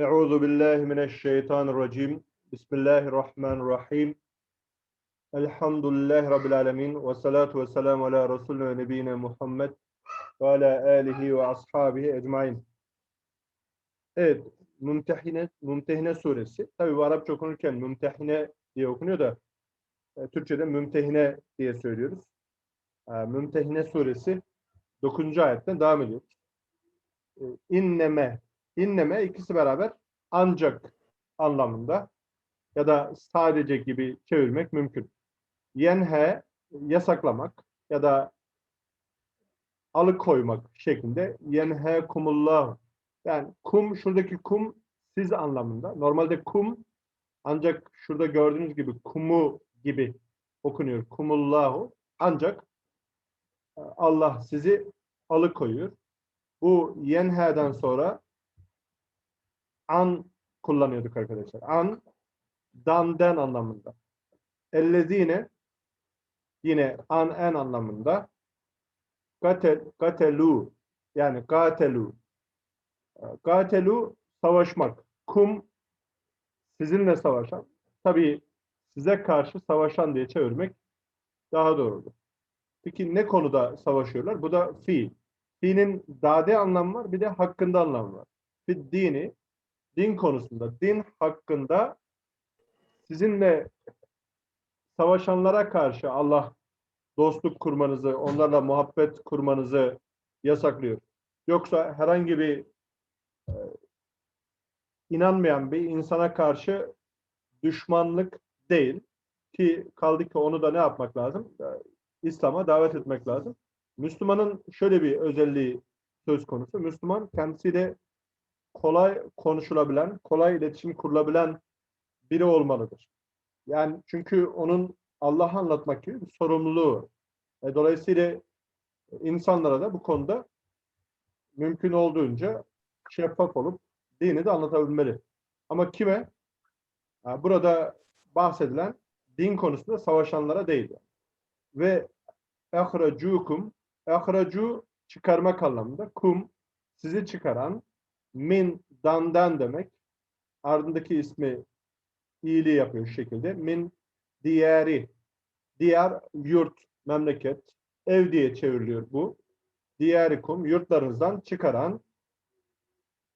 Euzu billahi mineşşeytanirracim. Bismillahirrahmanirrahim. Elhamdülillahi rabbil alamin ve salatu vesselamü ala resulina nebiyina Muhammed ve ala alihi ve ashabihi ecmaîn. Evet, Mümtehine Mümtehine suresi. Tabii bu Arapça okunurken Mümtehine diye okunuyor da e, Türkçede Mümtehine diye söylüyoruz. E, Mümtehine suresi 9. ayetten devam ediyoruz. E, İnneme İnneme ikisi beraber ancak anlamında ya da sadece gibi çevirmek mümkün. Yenhe yasaklamak ya da alıkoymak şeklinde yenhe kumullah yani kum şuradaki kum siz anlamında. Normalde kum ancak şurada gördüğünüz gibi kumu gibi okunuyor. Kumullahu ancak e, Allah sizi alıkoyuyor. Bu yenhe'den sonra an kullanıyorduk arkadaşlar. An damden anlamında. Ellezine yine an en anlamında. Gatel, gatelu yani gatelu. Gatelu savaşmak. Kum sizinle savaşan. Tabii size karşı savaşan diye çevirmek daha doğrudur. Peki ne konuda savaşıyorlar? Bu da fi. Fi'nin dade anlamı var, bir de hakkında anlamı var. Fi dini din konusunda, din hakkında sizinle savaşanlara karşı Allah dostluk kurmanızı, onlarla muhabbet kurmanızı yasaklıyor. Yoksa herhangi bir e, inanmayan bir insana karşı düşmanlık değil ki kaldı ki onu da ne yapmak lazım? E, İslam'a davet etmek lazım. Müslümanın şöyle bir özelliği söz konusu. Müslüman kendisiyle kolay konuşulabilen, kolay iletişim kurulabilen biri olmalıdır. Yani çünkü onun Allah'ı anlatmak gibi bir sorumluluğu. E, dolayısıyla insanlara da bu konuda mümkün olduğunca şeffaf olup dini de anlatabilmeli. Ama kime? Yani burada bahsedilen din konusunda savaşanlara değil. Ve ehracukum ehracu çıkarmak anlamında kum sizi çıkaran min dandan demek. Ardındaki ismi iyiliği yapıyor şu şekilde. Min diğeri diğer yurt, memleket, ev diye çevriliyor bu. Diyarikum yurtlarınızdan çıkaran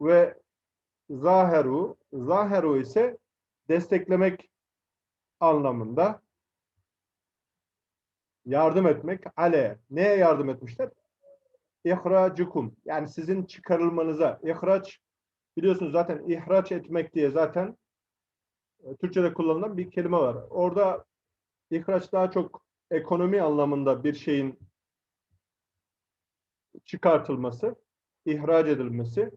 ve zaheru zaheru ise desteklemek anlamında yardım etmek ale neye yardım etmişler? İhracukum yani sizin çıkarılmanıza ihraç biliyorsunuz zaten ihraç etmek diye zaten e, Türkçe'de kullanılan bir kelime var. Orada ihraç daha çok ekonomi anlamında bir şeyin çıkartılması, ihraç edilmesi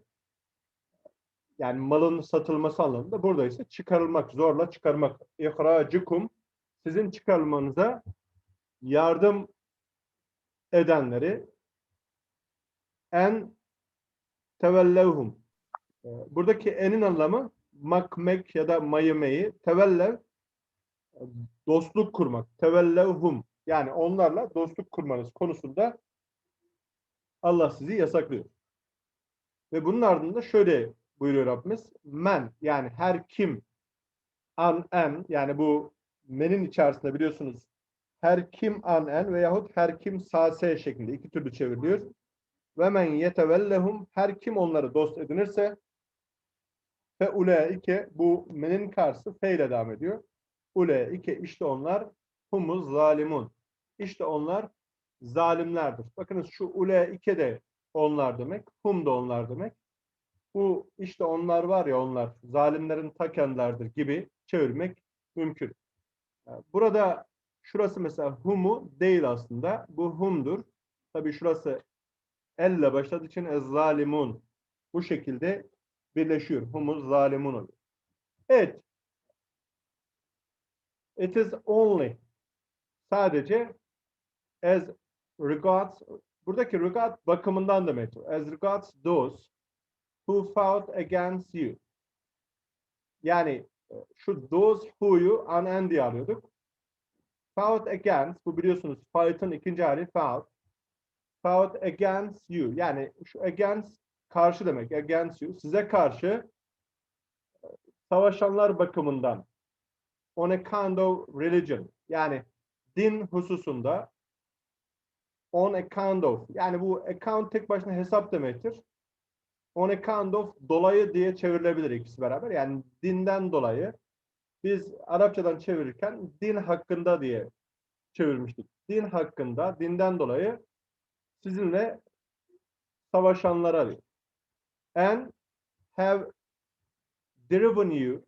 yani malın satılması anlamında burada ise çıkarılmak, zorla çıkarmak. İhracukum sizin çıkarılmanıza yardım edenleri en tevellevhum. Ee, buradaki enin anlamı makmek ya da mayemeyi tevellev dostluk kurmak. Tevellevhum yani onlarla dostluk kurmanız konusunda Allah sizi yasaklıyor. Ve bunun ardında şöyle buyuruyor Rabbimiz. Men yani her kim an en yani bu menin içerisinde biliyorsunuz her kim an en veyahut her kim sase şeklinde iki türlü çevriliyor. Ve men yetevellehum her kim onları dost edinirse fe ulaike bu menin karşısı fe ile devam ediyor. Ulaike işte onlar humuz zalimun. İşte onlar zalimlerdir. Bakınız şu ulaike de onlar demek, hum da onlar demek. Bu işte onlar var ya onlar zalimlerin ta kendilerdir gibi çevirmek mümkün. Burada şurası mesela humu değil aslında. Bu humdur. Tabii şurası elle başladığı için ez zalimun bu şekilde birleşiyor. Humuz zalimun oluyor. Evet. It is only sadece as regards buradaki regard bakımından demek. As regards those who fought against you. Yani e, şu those who'yu an and diye alıyorduk. Fought against bu biliyorsunuz fight'ın ikinci hali fought fought against you. Yani şu against karşı demek. Against you. Size karşı savaşanlar bakımından on account of religion yani din hususunda on account of yani bu account tek başına hesap demektir. On account of dolayı diye çevrilebilir ikisi beraber. Yani dinden dolayı biz Arapçadan çevirirken din hakkında diye çevirmiştik. Din hakkında, dinden dolayı sizinle savaşanlara diyor. And have driven you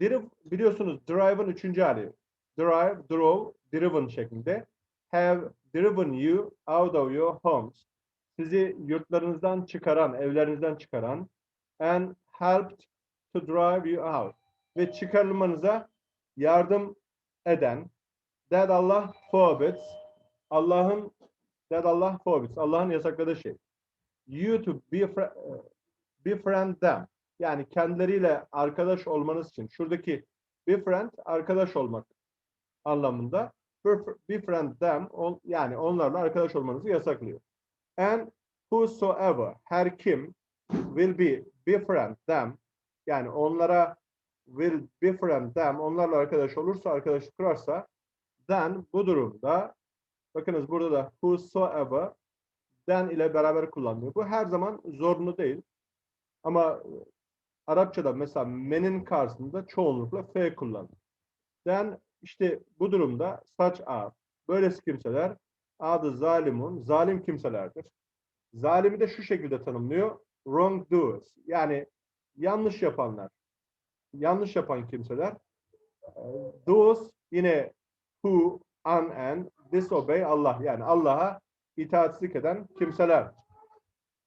drive, biliyorsunuz drive'ın üçüncü hali. Drive, drove, driven şeklinde. Have driven you out of your homes. Sizi yurtlarınızdan çıkaran, evlerinizden çıkaran and helped to drive you out. Ve çıkarılmanıza yardım eden that Allah forbids. Allah'ın that Allah forbids. Allah'ın yasakladığı şey. You to befri- befriend them. Yani kendileriyle arkadaş olmanız için. Şuradaki befriend arkadaş olmak anlamında. Bef- Befriend them yani onlarla arkadaş olmanızı yasaklıyor. And whosoever her kim will be befriend them yani onlara will befriend them onlarla arkadaş olursa arkadaşlık kurarsa then bu durumda bakınız burada da whosoever then ile beraber kullanılıyor. Bu her zaman zorunlu değil. Ama Arapçada mesela men'in karşısında çoğunlukla f kullanılır. Then işte bu durumda such are böylesi kimseler adı zalimun zalim kimselerdir. Zalimi de şu şekilde tanımlıyor. Wrongdoers yani yanlış yapanlar. Yanlış yapan kimseler. Ee, Those yine who an and disobey Allah yani Allah'a itaatsizlik eden kimseler.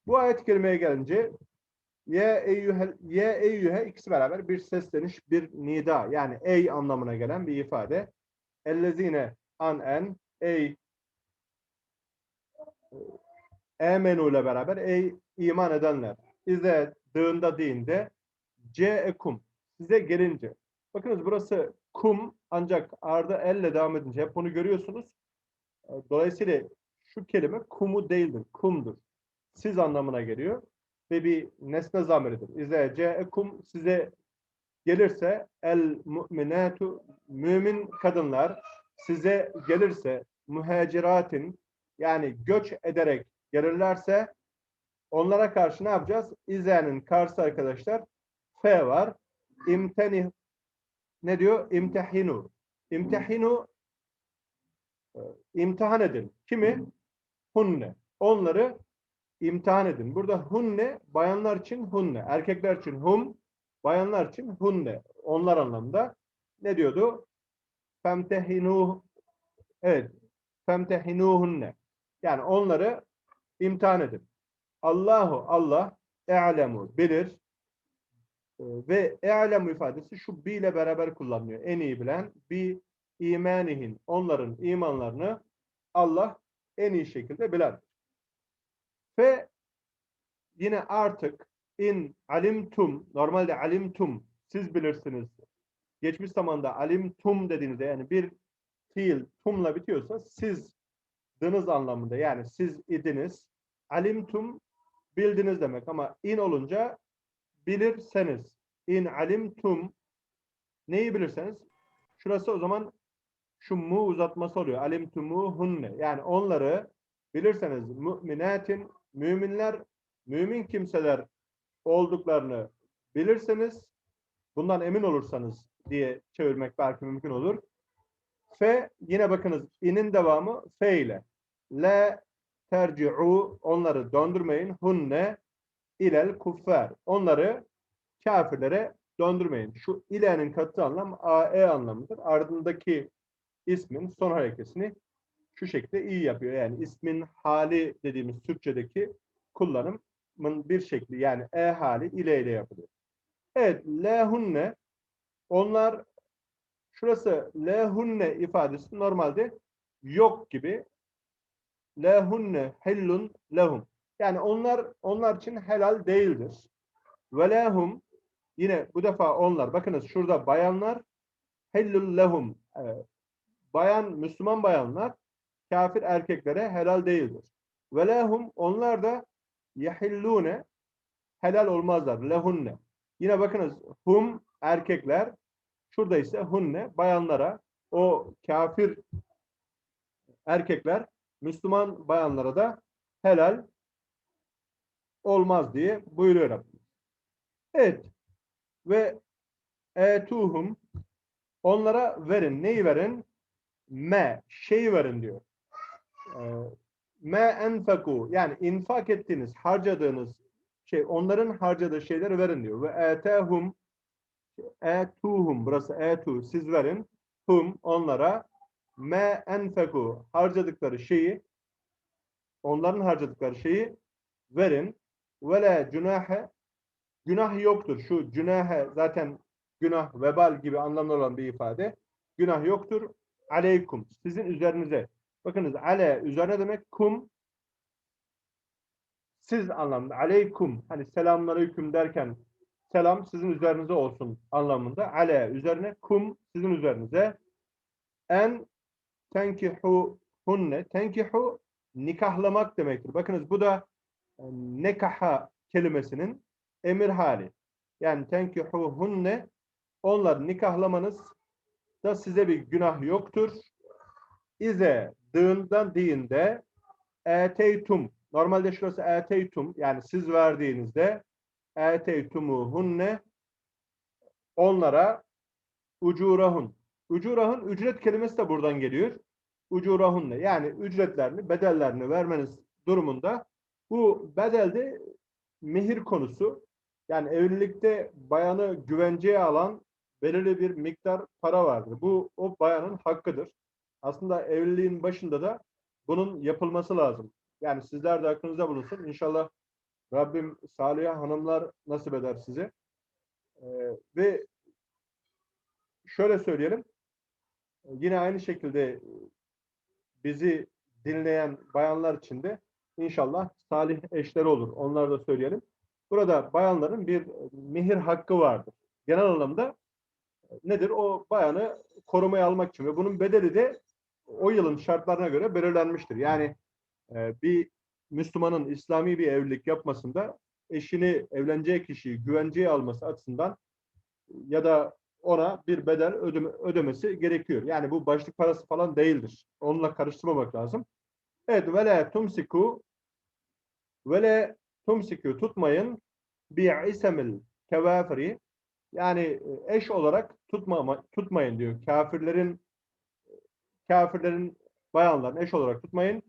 Bu ayet kelimeye gelince ye eyyühe, ye eyyühe ikisi beraber bir sesleniş, bir nida yani ey anlamına gelen bir ifade. Ellezine an en ey emenu ile beraber ey iman edenler. İze dığında deyinde ce ekum size gelince. Bakınız burası kum ancak arda elle devam edince hep bunu görüyorsunuz. Dolayısıyla şu kelime kumu değildir, kumdur. Siz anlamına geliyor ve bir nesne zamiridir. İze ce'ekum size gelirse el mu'minatu mümin kadınlar size gelirse muhaciratin yani göç ederek gelirlerse onlara karşı ne yapacağız? İze'nin karşı arkadaşlar F var. İmteni ne diyor? İmtihinu e, imtihan edin. Kimi? Hunne. Onları imtihan edin. Burada hunne bayanlar için hunne, erkekler için hum, bayanlar için hunne. Onlar anlamda ne diyordu? Femtehinu Evet. Femtehinuhunne. Yani onları imtihan edin. Allahu Allah e'lemu bilir Ee, ve e'lemu ifadesi şu bi ile beraber kullanılıyor. En iyi bilen bi imanihin onların imanlarını Allah en iyi şekilde bilir. Ve yine artık in alimtum normalde alimtum siz bilirsiniz. Geçmiş zamanda alimtum dediğinizde yani bir fiil tumla bitiyorsa siz dınız anlamında yani siz idiniz. Alimtum bildiniz demek ama in olunca bilirseniz. In alimtum neyi bilirseniz şurası o zaman şu mu uzatması oluyor. Alimtumuhunne yani onları bilirseniz müminatin müminler mümin kimseler olduklarını bilirseniz bundan emin olursanız diye çevirmek belki mümkün olur. Fe yine bakınız inin devamı fe ile. Le terci'u onları döndürmeyin. Hunne ilel kuffar. Onları kafirlere döndürmeyin. Şu ile'nin katı anlam ae anlamıdır. Ardındaki ismin son harekesini şu şekilde iyi yapıyor. Yani ismin hali dediğimiz Türkçedeki kullanımın bir şekli yani e hali ile ile yapılıyor. Evet, lehunne onlar şurası lehunne ifadesi normalde yok gibi lehunne hellun lehum. Yani onlar onlar için helal değildir. Ve lehum yine bu defa onlar bakınız şurada bayanlar hellun lehum. Bayan Müslüman bayanlar kafir erkeklere helal değildir. Ve lehum onlar da yehillune helal olmazlar. Lehunne. Yine bakınız hum erkekler. Şurada ise hunne bayanlara. O kafir erkekler Müslüman bayanlara da helal olmaz diye buyuruyor Rabbimiz. Evet. Ve etuhum onlara verin. Neyi verin? Me. Şeyi verin diyor. Ee, me enfeku yani infak ettiğiniz, harcadığınız şey, onların harcadığı şeyleri verin diyor. Ve etehum etuhum burası etu siz verin. Hum onlara me enfeku harcadıkları şeyi onların harcadıkları şeyi verin. Ve la cunahe günah yoktur. Şu günahe zaten günah, vebal gibi anlamlı olan bir ifade. Günah yoktur. Aleykum. Sizin üzerinize. Bakınız ale üzerine demek kum siz anlamında. Aleykum. Hani selamünaleyküm derken selam sizin üzerinize olsun anlamında. Ale üzerine kum sizin üzerinize. En tenkihu hunne. Tenkihu nikahlamak demektir. Bakınız bu da e, nekaha kelimesinin emir hali. Yani tenkihu hunne onlar nikahlamanız da size bir günah yoktur. İze dığından diyinde eteytum. Normalde şurası eteytum. Yani siz verdiğinizde eteytumu hunne onlara ucurahun. Ucurahun ücret kelimesi de buradan geliyor. Ucurahunne. Yani ücretlerini, bedellerini vermeniz durumunda bu bedelde mehir konusu. Yani evlilikte bayanı güvenceye alan belirli bir miktar para vardır. Bu o bayanın hakkıdır. Aslında evliliğin başında da bunun yapılması lazım. Yani sizler de aklınızda bulunsun. İnşallah Rabbim salih hanımlar nasip eder size. Ee, ve şöyle söyleyelim. Yine aynı şekilde bizi dinleyen bayanlar için de inşallah salih eşleri olur. Onları da söyleyelim. Burada bayanların bir mihir hakkı vardır. Genel anlamda nedir? O bayanı korumaya almak için ve bunun bedeli de o yılın şartlarına göre belirlenmiştir. Yani e, bir Müslümanın İslami bir evlilik yapmasında eşini evleneceği kişiyi güvenceye alması açısından ya da ona bir bedel ödeme, ödemesi gerekiyor. Yani bu başlık parası falan değildir. Onunla karıştırmamak lazım. Evet ve la tumsiku ve la tumsiku tutmayın bi isemil kevafiri yani eş olarak tutmama, tutmayın diyor. Kafirlerin kafirlerin bayanların eş olarak tutmayın.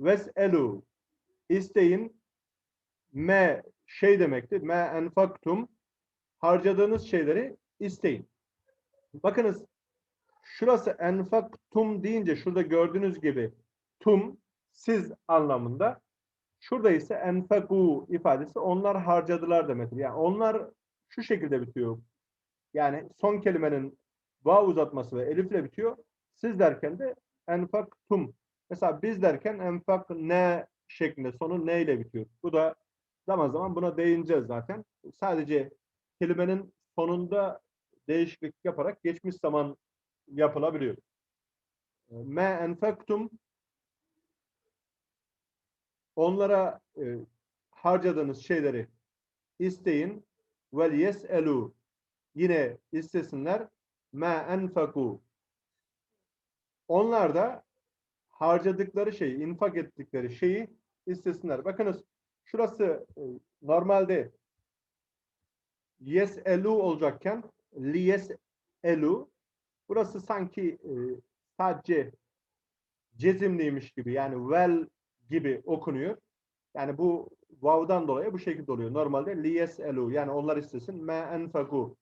Veselu isteyin me şey demektir. Me enfaktum harcadığınız şeyleri isteyin. Bakınız şurası enfaktum deyince şurada gördüğünüz gibi tum siz anlamında. Şurada ise enfaku ifadesi onlar harcadılar demektir. Yani onlar şu şekilde bitiyor. Yani son kelimenin vav uzatması ve elifle bitiyor. Siz derken de enfaktum. Mesela biz derken enfak ne şeklinde sonu ne ile bitiyor. Bu da zaman zaman buna değineceğiz zaten. Sadece kelimenin sonunda değişiklik yaparak geçmiş zaman yapılabiliyor. Me enfektum onlara e, harcadığınız şeyleri isteyin vel yes'elu yine istesinler ma enfaku onlar da harcadıkları şeyi, infak ettikleri şeyi istesinler. Bakınız şurası e, normalde yes elu olacakken li elu burası sanki e, sadece cezimliymiş gibi yani well gibi okunuyor. Yani bu vav'dan dolayı bu şekilde oluyor. Normalde li yes elu yani onlar istesin me enfaku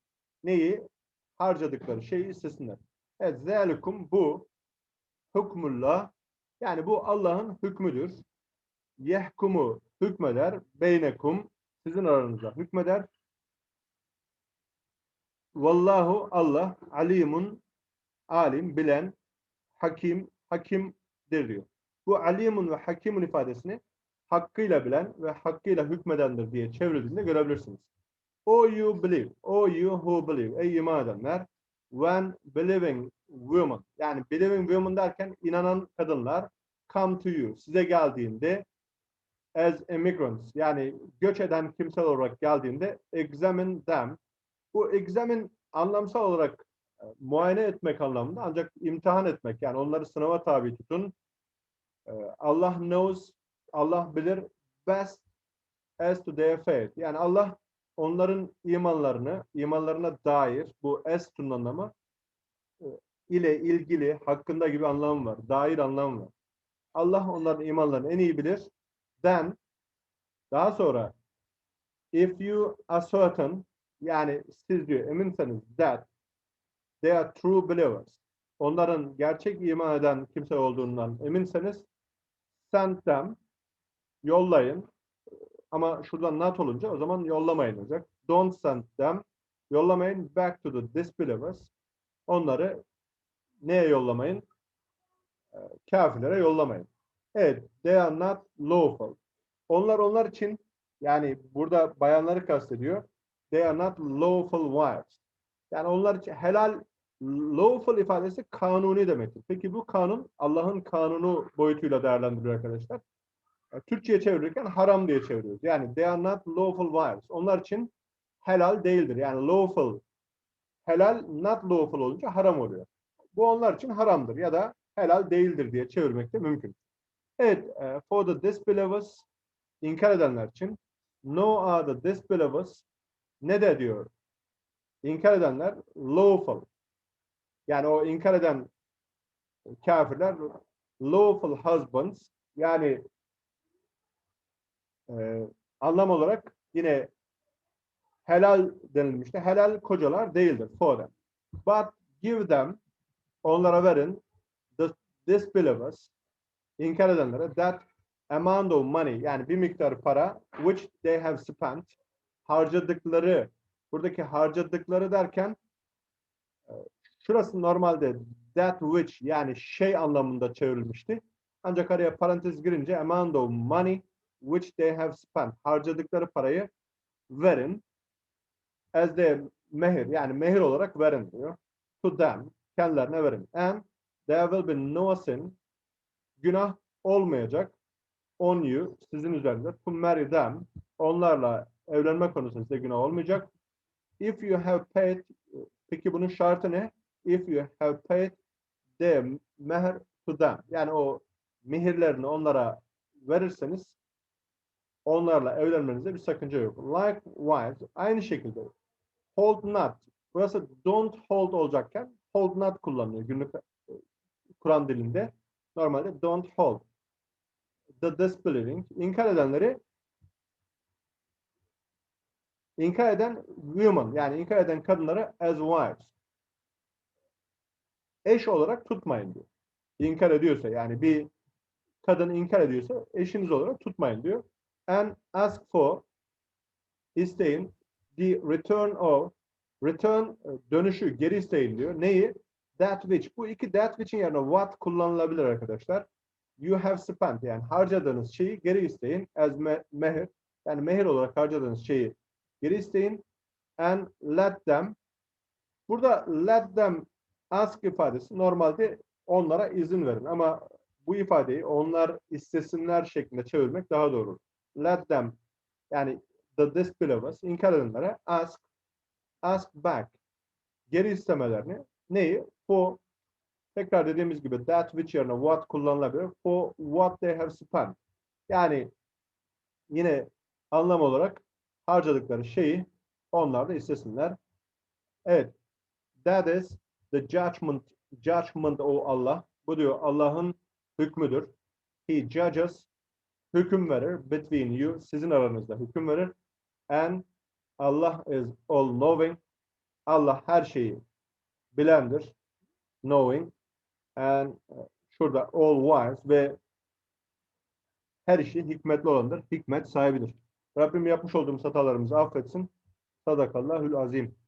neyi harcadıkları şeyi istesinler. Evet zelikum bu hukmullah yani bu Allah'ın hükmüdür. Yehkumu hükmeder. Beynekum sizin aranızda hükmeder. Vallahu Allah alimun alim bilen hakim hakimdir diyor. Bu alimun ve hakimun ifadesini hakkıyla bilen ve hakkıyla hükmedendir diye çevrildiğinde görebilirsiniz. O you believe, o you who believe, ey iman edenler, when believing women, yani believing women derken inanan kadınlar come to you, size geldiğinde as immigrants yani göç eden kimseler olarak geldiğinde examine them. Bu examine anlamsal olarak e, muayene etmek anlamında ancak imtihan etmek yani onları sınava tabi tutun. E, Allah knows, Allah bilir best as to their faith. Yani Allah onların imanlarını, imanlarına dair bu as to'nun anlamı e, ile ilgili hakkında gibi anlam var. Dair anlam var. Allah onların imanlarını en iyi bilir. Then daha sonra if you are certain yani siz diyor eminseniz that they are true believers. Onların gerçek iman eden kimse olduğundan eminseniz send them yollayın. Ama şuradan not olunca o zaman yollamayın olacak. Don't send them. Yollamayın back to the disbelievers. Onları neye yollamayın? Ee, Kafirlere yollamayın. Evet, they are not lawful. Onlar onlar için yani burada bayanları kastediyor. They are not lawful wives. Yani onlar için helal lawful ifadesi kanuni demektir. Peki bu kanun Allah'ın kanunu boyutuyla değerlendiriyor arkadaşlar. Türkçe'ye çevirirken haram diye çeviriyoruz. Yani they are not lawful wives. Onlar için helal değildir. Yani lawful helal not lawful olunca haram oluyor. Bu onlar için haramdır ya da helal değildir diye çevirmek de mümkün. Evet, e, for the disbelievers inkar edenler için no are the disbelievers ne de diyor? İnkar edenler lawful. Yani o inkar eden kafirler lawful husbands yani e, anlam olarak yine helal denilmişti. Helal kocalar değildir for them. But give them onlara verin the disbelievers inkar edenlere that amount of money yani bir miktar para which they have spent harcadıkları buradaki harcadıkları derken e, şurası normalde that which yani şey anlamında çevrilmişti. Ancak araya parantez girince amount of money which they have spent harcadıkları parayı verin as the mehir yani mehir olarak verin diyor. To them kendilerine verin. And there will be no sin günah olmayacak on you sizin üzerinde to marry them onlarla evlenme konusunda size günah olmayacak. If you have paid peki bunun şartı ne? If you have paid the meher to them yani o mihirlerini onlara verirseniz onlarla evlenmenizde bir sakınca yok. Likewise aynı şekilde hold not burası don't hold olacakken hold not kullanılıyor günlük e, Kur'an dilinde. Normalde don't hold. The disbelieving inkar edenleri inkar eden women yani inkar eden kadınları as wives eş olarak tutmayın diyor. İnkar ediyorsa yani bir kadın inkar ediyorsa eşiniz olarak tutmayın diyor. And ask for isteyin the return of return e, dönüşü geri isteyin diyor. Neyi? That which. Bu iki that which'in yerine what kullanılabilir arkadaşlar. You have spent yani harcadığınız şeyi geri isteyin as me mehir. Yani mehir olarak harcadığınız şeyi geri isteyin. And let them. Burada let them ask ifadesi normalde onlara izin verin ama bu ifadeyi onlar istesinler şeklinde çevirmek daha doğru. Let them yani the disbelievers inkar edenlere ask ask back geri istemelerini neyi? For tekrar dediğimiz gibi that which yerine what kullanılabilir. For what they have spent. Yani yine anlam olarak harcadıkları şeyi onlar da istesinler. Evet. That is the judgment judgment of Allah. Bu diyor Allah'ın hükmüdür. He judges hüküm verir between you sizin aranızda hüküm verir. And Allah is all knowing. Allah her şeyi bilendir. Knowing. And uh, şurada all wise ve her işi hikmetli olandır. Hikmet sahibidir. Rabbim yapmış olduğumuz hatalarımızı affetsin. Sadakallahül azim.